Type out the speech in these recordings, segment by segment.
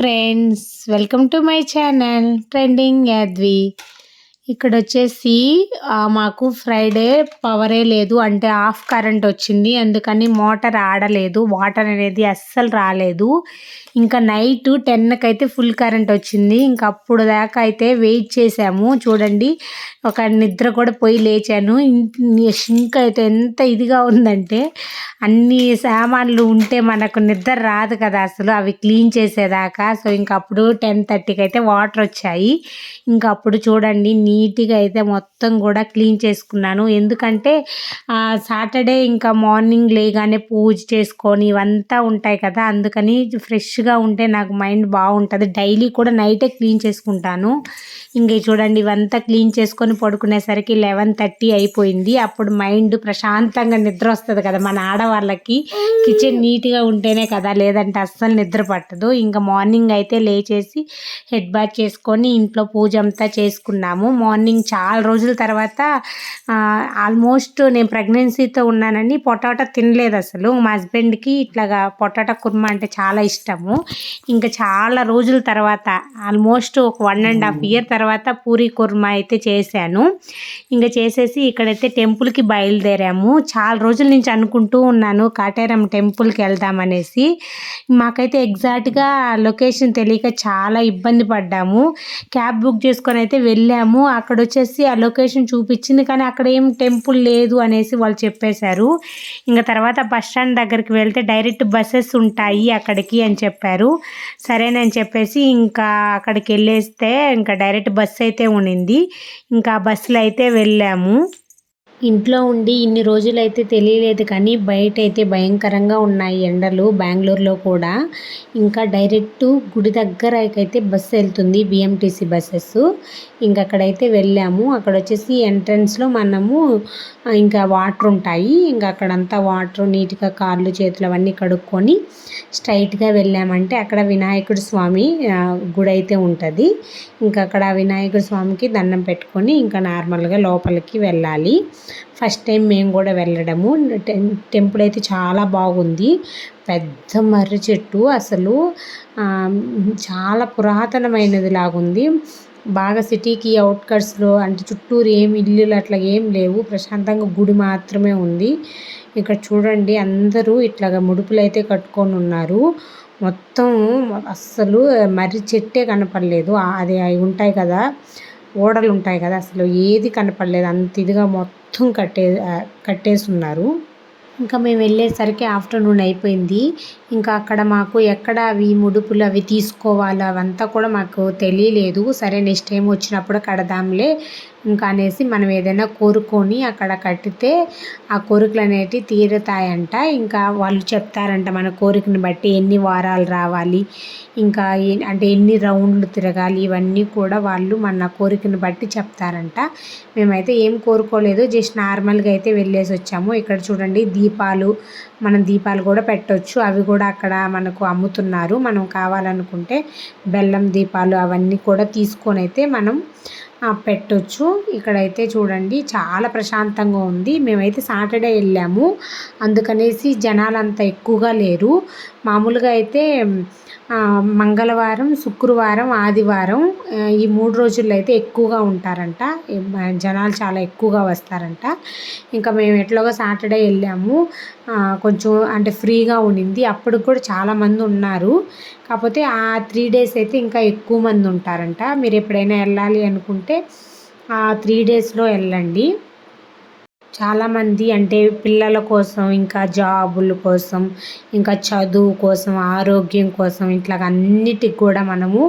Friends welcome to my channel trending Yadvi ఇక్కడ వచ్చేసి మాకు ఫ్రైడే పవరే లేదు. అంటే ఆఫ్ కరెంట్ వచ్చింది. అందుకని మోటార్ ఆడలేదు. వాటర్ అనేది అస్సలు రాలేదు. ఇంకా నైట్ టెన్కి అయితే ఫుల్ కరెంట్ వచ్చింది. ఇంకా అప్పుడు దాకా అయితే వెయిట్ చేసాము చూడండి ఒక నిద్ర కూడా పోయి లేచాను. షింక్ అయితే ఎంత ఇదిగా ఉందంటే అన్ని సామాన్లు ఉంటే మనకు నిద్ర రాదు కదా అసలు. అవి క్లీన్ చేసేదాకా. సో ఇంకా అప్పుడు టెన్ థర్టీకి అయితే వాటర్ వచ్చాయి. ఇంకా అప్పుడు చూడండి నీట్గా అయితే మొత్తం కూడా క్లీన్ చేసుకున్నాను. ఎందుకంటే సాటర్డే ఇంకా మార్నింగ్ లేగానే పూజ చేసుకొని ఇవంతా ఉంటాయి కదా అందుకని ఫ్రెష్గా ఉంటే నాకు మైండ్ బాగుంటుంది. డైలీ కూడా నైటే క్లీన్ చేసుకుంటాను. ఇంక చూడండి ఇవంతా క్లీన్ చేసుకొని పడుకునేసరికి లెవెన్ థర్టీ అయిపోయింది. అప్పుడు మైండ్ ప్రశాంతంగా నిద్ర వస్తుంది కదా మన ఆడవాళ్ళకి. కిచెన్ నీట్గా ఉంటేనే కదా లేదంటే అస్సలు నిద్ర పట్టదు. ఇంకా మార్నింగ్ అయితే లేచేసి హెడ్ బాత్ చేసుకొని ఇంట్లో పూజ అంతా చేసుకున్నాము. మార్నింగ్ చాలా రోజుల తర్వాత ఆల్మోస్ట్ నేను ప్రెగ్నెన్సీతో ఉన్నానని పొటాటో తినలేదు అసలు. మా హస్బెండ్కి ఇట్లాగా పొటాటో కుర్మా అంటే చాలా ఇష్టము. ఇంకా చాలా రోజుల తర్వాత ఆల్మోస్ట్ ఒక వన్ అండ్ హాఫ్ ఇయర్ తర్వాత పూరి కుర్మా అయితే చేశాను. ఇంకా చేసేసి ఇక్కడైతే టెంపుల్కి బయలుదేరాము. చాలా రోజుల నుంచి అనుకుంటూ ఉన్నాను కాటేరం టెంపుల్కి వెళ్దామనేసి మాకైతే ఎగ్జాక్ట్గా లొకేషన్ తెలియక చాలా ఇబ్బంది పడ్డాము. క్యాబ్ బుక్ చేసుకొని అయితే వెళ్ళాము. అక్కడ వచ్చేసి ఆ లొకేషన్ చూపించింది కానీ అక్కడ ఏం టెంపుల్ లేదు అనేసి వాళ్ళు చెప్పేశారు. ఇంకా తర్వాత బస్ స్టాండ్ దగ్గరికి వెళ్తే డైరెక్ట్ బస్సెస్ ఉంటాయి అక్కడికి అని చెప్పారు. సరేనని చెప్పేసి ఇంకా అక్కడికి వెళ్ళేస్తే ఇంకా డైరెక్ట్ బస్సు అయితే ఉండింది ఇంకా బస్సులో అయితే వెళ్ళాము. ఇంట్లో ఉండి ఇన్ని రోజులైతే తెలియలేదు కానీ బయట అయితే భయంకరంగా ఉన్నాయి ఎండలు బెంగళూరులో కూడా. ఇంకా డైరెక్ట్ గుడి దగ్గరకైతే బస్సు వెళ్తుంది బిఎంటీసీ బస్సెస్. ఇంకా అక్కడైతే వెళ్ళాము. అక్కడ వచ్చేసి ఎంట్రన్స్లో మనము ఇంకా వాటర్ ఉంటాయి ఇంకా అక్కడంతా వాటర్ నీట్గా కాళ్ళు చేతులు అవన్నీ కడుక్కొని స్ట్రైట్గా వెళ్ళామంటే అక్కడ వినాయకుడు స్వామి గుడి అయితే ఉంటుంది. ఇంకా అక్కడ వినాయకుడు స్వామికి దండం పెట్టుకొని ఇంకా నార్మల్గా లోపలికి వెళ్ళాలి. ఫస్ట్ టైం మేము కూడా వెళ్ళడము. టెంపుల్ అయితే చాలా బాగుంది. పెద్ద మర్రి చెట్టు అసలు. చాలా పురాతనమైనది లాగుంది. బాగా సిటీకి అవుట్కట్స్లో అంటే చుట్టూరు ఏమి ఇల్లులు అట్లా ఏం లేవు. ప్రశాంతంగా గుడి మాత్రమే ఉంది. ఇక్కడ చూడండి అందరూ ఇట్లాగా ముడుపులు అయితే కట్టుకొని ఉన్నారు. మొత్తం అస్సలు మర్రి చెట్టే కనపడలేదు. అది అవి ఉంటాయి కదా. ఓడలు ఉంటాయి కదా అసలు ఏది కనపడలేదు. అంత ఇదిగా మొత్తం కట్టే కట్టేసి ఉన్నారు ఇంకా మేము వెళ్ళేసరికి ఆఫ్టర్నూన్ అయిపోయింది. ఇంకా అక్కడ మాకు ఎక్కడ అవి ముడుపులు అవి తీసుకోవాలో అవంతా కూడా మాకు తెలియలేదు. సరే నెక్స్ట్ టైం వచ్చినప్పుడు కడదాంలే ఇంకా అనేసి మనం ఏదైనా కోరుకొని అక్కడ కట్టితే ఆ కోరికలు అనేటివి తీరుతాయంట. ఇంకా వాళ్ళు చెప్తారంట మన కోరికను బట్టి ఎన్ని వారాలు రావాలి ఇంకా అంటే ఎన్ని రౌండ్లు తిరగాలి ఇవన్నీ కూడా వాళ్ళు మన కోరికను బట్టి చెప్తారంట. మేమైతే ఏం కోరుకోలేదు జస్ట్ నార్మల్గా అయితే వెళ్ళేసి వచ్చాము. ఇక్కడ చూడండి దీపాలు మనం దీపాలు కూడా పెట్టవచ్చు అవి కూడా అక్కడ మనకు అమ్ముతున్నారు. మనం కావాలనుకుంటే బెల్లం దీపాలు అవన్నీ కూడా తీసుకొని అయితే మనం పెట్టొచ్చు. ఇక్కడైతే చూడండి చాలా ప్రశాంతంగా ఉంది. మేమైతే సాటర్డే వెళ్ళాము. అందుకనేసి జనాలు అంత ఎక్కువగా లేరు. మామూలుగా అయితే మంగళవారం శుక్రవారం ఆదివారం ఈ మూడు రోజుల్లో అయితే ఎక్కువగా ఉంటారంట. జనాలు చాలా ఎక్కువగా వస్తారంట. ఇంకా మేము ఎట్లాగో సాటర్డే వెళ్ళాము. కొంచెం అంటే ఫ్రీగా ఉండింది. అప్పుడు కూడా చాలామంది ఉన్నారు. కాకపోతే ఆ త్రీ డేస్ అయితే ఇంకా ఎక్కువ మంది ఉంటారంట. మీరు ఎప్పుడైనా వెళ్ళాలి అనుకుంటే ఆ త్రీ డేస్లో వెళ్ళండి. చాలామంది అంటే పిల్లల కోసం ఇంకా జాబుల కోసం ఇంకా చదువు కోసం ఆరోగ్యం కోసం ఇట్లా అన్నిటికి కూడా మనము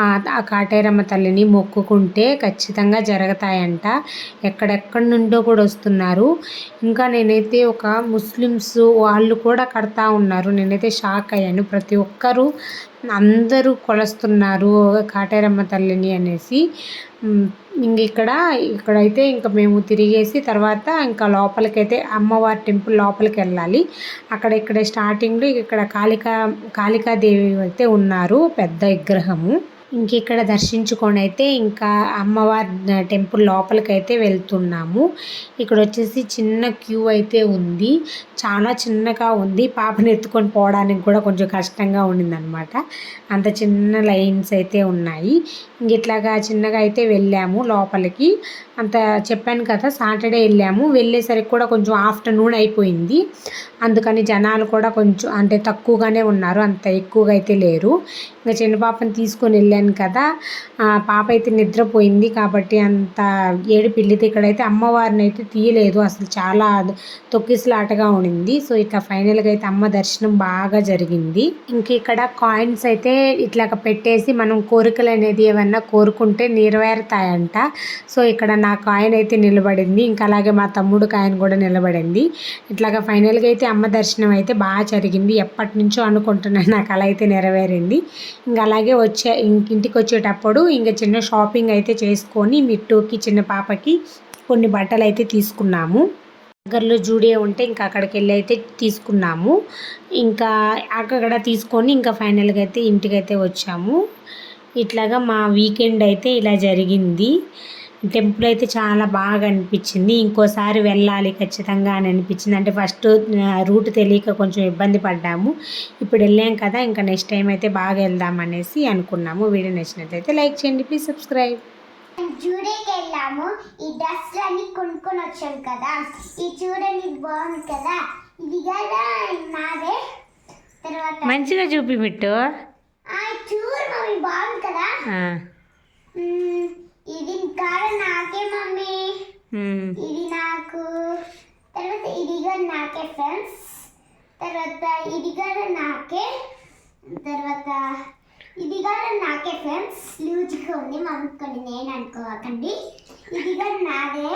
ఆ కాటేరమ్మ తల్లిని మొక్కుకుంటే ఖచ్చితంగా జరుగుతాయంట. ఎక్కడెక్కడి నుండో కూడా వస్తున్నారు. ఇంకా నేనైతే ఒక ముస్లిమ్స్ వాళ్ళు కూడా కడతా ఉన్నారు. నేనైతే షాక్ అయ్యాను. ప్రతి ఒక్కరూ అందరూ కొలుస్తున్నారు కాటేరమ్మ తల్లిని అనేసి. ఇంక ఇక్కడ ఇక్కడైతే ఇంకా మేము తిరిగేసి తర్వాత ఇంకా లోపలికైతే అమ్మవారి టెంపుల్ లోపలికి వెళ్ళాలి. అక్కడ ఇక్కడ స్టార్టింగ్లో ఇక్కడ కాళికా కాళికాదేవి అయితే ఉన్నారు పెద్ద విగ్రహము. ఇంక ఇక్కడ దర్శించుకొని అయితే ఇంకా అమ్మవారి టెంపుల్ లోపలికైతే వెళ్తున్నాము. ఇక్కడ వచ్చేసి చిన్న క్యూ అయితే ఉంది. చాలా చిన్నగా ఉంది. పాపని ఎత్తుకొని పోవడానికి కూడా కొంచెం కష్టంగా ఉండిందనమాట. అంత చిన్న లైన్స్ అయితే ఉన్నాయి. ఇంక ఇట్లాగా చిన్నగా అయితే వెళ్ళాము లోపలికి. అంత చెప్పాను కదా సాటర్డే వెళ్ళాము. వెళ్ళేసరికి కూడా కొంచెం ఆఫ్టర్నూన్ అయిపోయింది. అందుకని జనాలు కూడా కొంచెం అంటే తక్కువగానే ఉన్నారు. అంత ఎక్కువగా అయితే లేరు. ఇంకా చిన్న పాపని తీసుకొని వెళ్ళాను కదా. పాప అయితే నిద్రపోయింది కాబట్టి అంత ఏడు పిల్లితే ఇక్కడైతే అమ్మవారిని అయితే తీయలేదు. అసలు చాలా తొక్కిసలాటగా ఉండింది. సో ఇట్లా ఫైనల్గా అయితే అమ్మ దర్శనం బాగా జరిగింది. ఇంక ఇక్కడ కాయిన్స్ అయితే ఇట్లా పెట్టేసి మనం కోరికలు అనేది ఏమన్నా కోరుకుంటే నెరవేరుతాయంట. సో ఇక్కడ నా కాయిన్ అయితే నిలబడింది. ఇంకా అలాగే మా తమ్ముడు కాయిన్ కూడా నిలబడింది. ఇట్లాగా ఫైనల్గా అయితే అమ్మ దర్శనం అయితే బాగా జరిగింది. ఎప్పటి నుంచో అనుకుంటున్నాను. నాకు అలా అయితే నెరవేరింది. ఇంకా అలాగే వచ్చే ఇంక ఇంటికి వచ్చేటప్పుడు ఇంకా చిన్న షాపింగ్ అయితే చేసుకొని మిట్టుకి చిన్న పాపకి కొన్ని బట్టలు అయితే తీసుకున్నాము. దగ్గరలో జూడియో ఉంటే ఇంకా అక్కడికి వెళ్ళి అయితే తీసుకున్నాము. ఇంకా అక్కడ తీసుకొని ఇంకా ఫైనల్గా అయితే ఇంటికైతే వచ్చాము. ఇట్లాగా మా వీకెండ్ అయితే ఇలా జరిగింది. టెంపుల్ అయితే చాలా బాగా అనిపించింది. ఇంకోసారి వెళ్ళాలి ఖచ్చితంగా అని అనిపించింది. అంటే ఫస్ట్ రూట్ తెలియక కొంచెం ఇబ్బంది పడ్డాము. ఇప్పుడు వెళ్ళాం కదా ఇంకా నెక్స్ట్ టైం అయితే బాగా వెళ్దాం అనేసి అనుకున్నాము. వీడియో నచ్చినట్లయితే లైక్ చేయండి. Please subscribe. జూడీకి వెళ్ళాము. ఈ డ్రెస్ అన్ని కొనుక్కొని వచ్చాం కదా. ఈ ఇది బాగుంది కదా. ఇది కదా నాదే. తర్వాత మంచిగా చూపి మిట్టు ఆ చూడు బాగుంది కదా ఆ, మ్మ్, ఇది కాదు నాకే మమ్మీ ఉమ్. ఇది నాకు తర్వాత ఇది కూడా నాకే ఫ్రెండ్స్ తర్వాత ఇది కూడా నాకే తర్వాత ఇది కూడా నాకే ఫ్రెండ్స్ లూజ్గా ఉంది మమ్మీ నేను అనుకోకండి. ఇది కూడా నాదే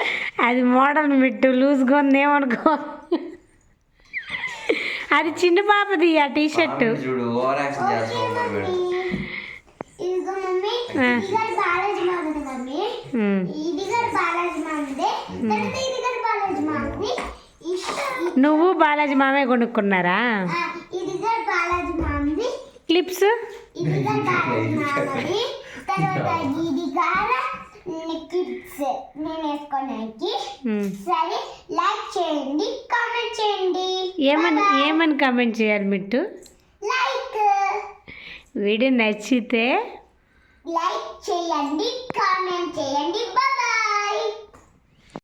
అది మోడల్ మిట్టు లూజ్గా ఉంది ఏమనుకో. అది చిన్న పాపది ఆ టీ షర్ట్ పాపని చూడు ఓవర్ యాక్షన్ నువ్వు బాలాజీ మామే కొనుక్కున్నారా? క్లిప్స్ నేను వేసుకోవడానికి సరే లైక్ చేయండి కామెంట్ చేయండి. ఏమని ఏమని కామెంట్ చేయాలి మిట్టు? లైక్ వీడియో నచ్చితే లైక్ చేయండి కామెంట్ చేయండి. బాయ్